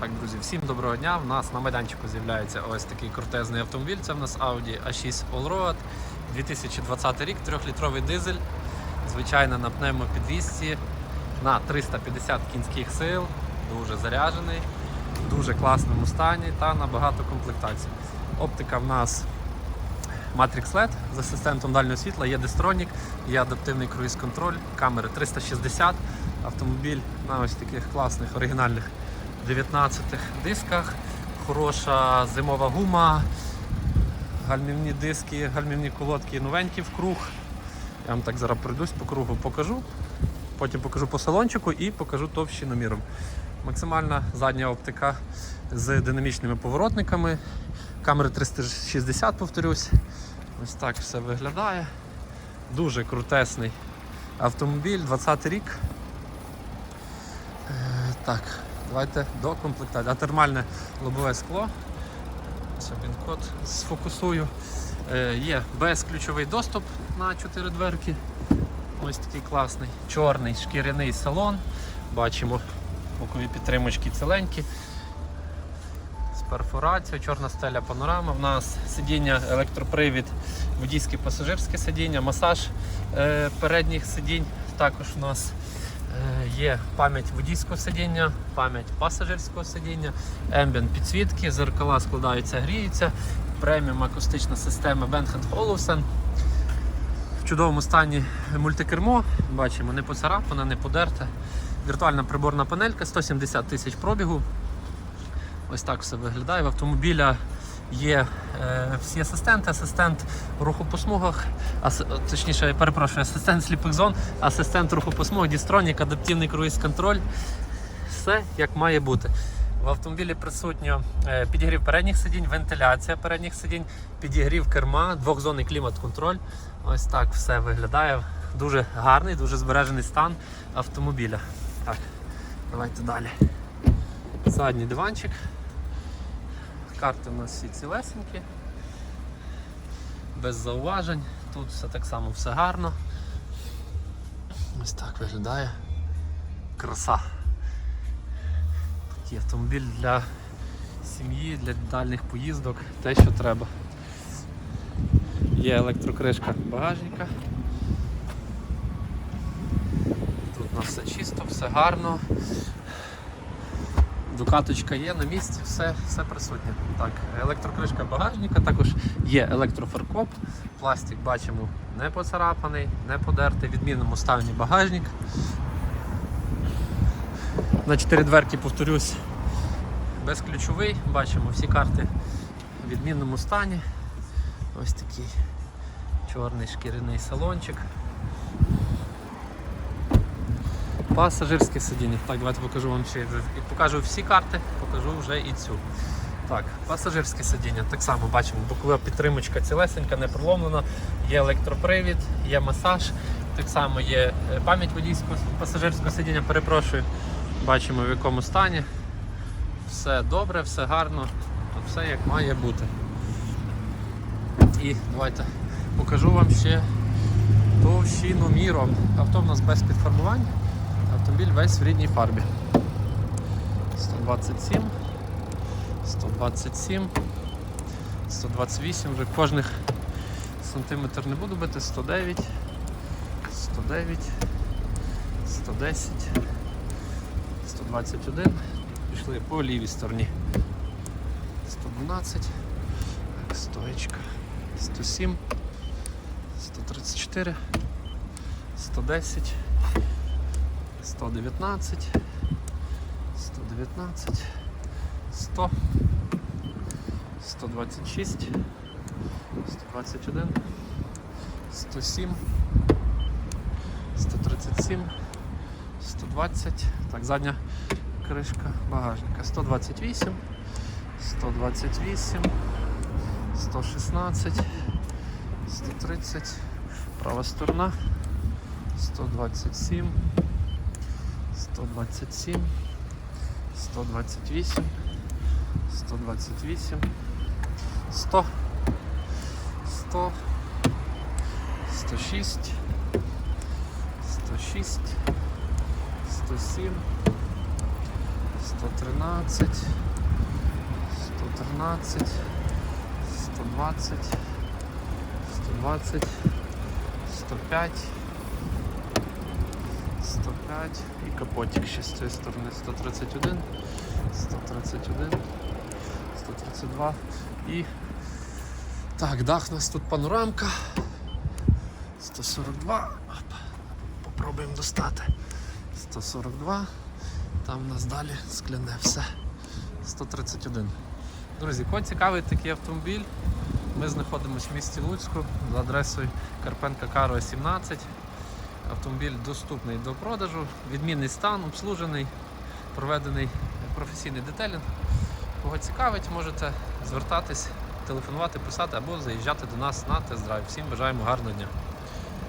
Так, друзі, всім доброго дня. У нас на майданчику з'являється ось такий крутезний автомобіль. Це в нас Audi A6 Allroad 2020 рік, 3-літровий дизель. Звичайно, на пневмопідвісці на 350 кінських сил, дуже заряджений, в дуже класному стані та на багато комплектацій. Оптика в нас Matrix LED з асистентом дальнього світла, є дистронік, є адаптивний круїз-контроль, камери 360, автомобіль на ось таких класних оригінальних 19 дисках, хороша зимова гума, гальмівні диски, гальмівні колодки новенькі в круг. Я вам так зараз пройдусь по кругу покажу. Потім покажу по салончику і покажу товщиноміром. Максимальна задня оптика з динамічними поворотниками. Камери 360, повторюсь. Ось так все виглядає. Дуже крутесний автомобіль, 20 рік. Е, так, давайте до комплектації. А термальне лобове скло. Ось він код сфокусую. Е, є безключовий доступ на 4 дверки. Ось такий класний чорний шкіряний салон. Бачимо бокові підтримочки ціленькі. З перфорацією, чорна стеля панорама. В нас сидіння, електропривід, водійське пасажирське сидіння, масаж е, передніх сидінь. Також у нас є пам'ять водійського сидіння, пам'ять пасажирського сидіння, ембієнт підсвітки, зеркала складаються, гріються, преміум акустична система Bang Olufsen. В чудовому стані мультикермо, бачимо, не поцарапана, не подерта. Віртуальна приборна панелька, 170 тисяч пробігу. Ось так все виглядає. В автомобіля є е, всі асистенти, асистент руху по смугах, ас, точніше, перепрошую, асистент сліпих зон, асистент руху по смугах, дістронік, адаптивний круїз-контроль. Все як має бути. В автомобілі присутньо е, підігрів передніх сидінь, вентиляція передніх сидінь, підігрів керма, двохзонний клімат-контроль. Ось так все виглядає. Дуже гарний, дуже збережений стан автомобіля. Так, давайте далі. Задній диванчик. Карти у нас всі цілесенькі, без зауважень. Тут все так само все гарно. Ось так виглядає. Краса. Такий автомобіль для сім'ї, для дальніх поїздок, те, що треба. Є електрокришка багажника. Тут у нас все чисто, все гарно. Дукаточка є на місці, все, все присутнє. Так, електрокришка багажника, також є електрофаркоп, пластик бачимо не поцарапаний, не подертий, відмінному стані багажник. На 4 дверки, повторюсь, безключовий, бачимо всі карти в відмінному стані. Ось такий чорний шкіряний салончик. Пасажирське сидіння. Так, давайте покажу вам ще. Покажу всі карти, покажу вже і цю. Так, пасажирське сидіння. Так само бачимо, бокова підтримочка цілесенька, не проломлена, є електропривід, є масаж, так само є е, пам'ять водійського пасажирського сидіння, перепрошую. Бачимо в якому стані. Все добре, все гарно, все як має бути. І давайте покажу вам ще товщину міром. Авто в нас без підфарбувань. Автомобіль весь в рідній фарбі. 127, 127, 128, вже кожних сантиметр не буду бити, 109, 109, 110, 121. Пішли по лівій стороні. 112, так, стоечка, 107, 134, 110. 119, 119, 100, 126, 121, 107, 137, 120, так, задня кришка багажника, 128, 128, 116, 130, права сторона, 127, 127, 128, 128, 100, 100, 106, 106, 107, 113, 113, 120, 120, 105, 105 і капотик ще з цієї сторони 131, 131, 132 і так, дах у нас тут панорамка. 142. Оп. Попробуємо достати. 142. Там у нас далі скляне все. 131. Друзі, кого цікавий такий автомобіль. Ми знаходимося в місті Луцьку за адресою Карпенка Каро 17. Автомобіль доступний до продажу, відмінний стан, обслужений, проведений професійний детелінг. Кого цікавить, можете звертатись, телефонувати, писати або заїжджати до нас на тест-драйв. Всім бажаємо гарного дня.